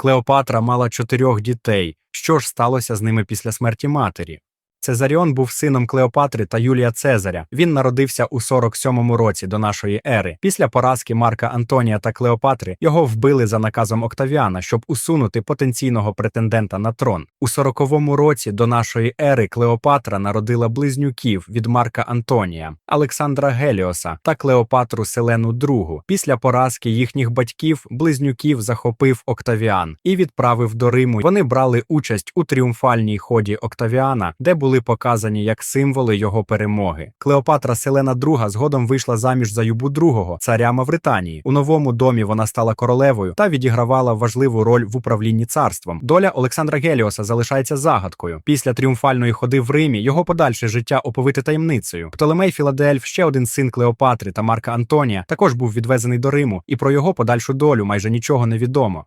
Клеопатра мала чотирьох дітей. Що ж сталося з ними після смерті матері? Цезаріон був сином Клеопатри та Юлія Цезаря. Він народився у 47-му році до нашої ери. Після поразки Марка Антонія та Клеопатри його вбили за наказом Октавіана, щоб усунути потенційного претендента на трон. У 40-му році до нашої ери Клеопатра народила близнюків від Марка Антонія, Олександра Геліоса та Клеопатру Селену II. Після поразки їхніх батьків близнюків захопив Октавіан і відправив до Риму. Вони брали участь у тріумфальній ході Октавіана, де були показані як символи його перемоги. Клеопатра Селена II згодом вийшла заміж за Юбу II, царя Мавританії. У новому домі вона стала королевою та відігравала важливу роль в управлінні царством. Доля Олександра Геліоса залишається загадкою. Після тріумфальної ходи в Римі його подальше життя оповите таємницею. Птолемей Філадельф, ще один син Клеопатри та Марка Антонія, також був відвезений до Риму, і про його подальшу долю майже нічого не відомо.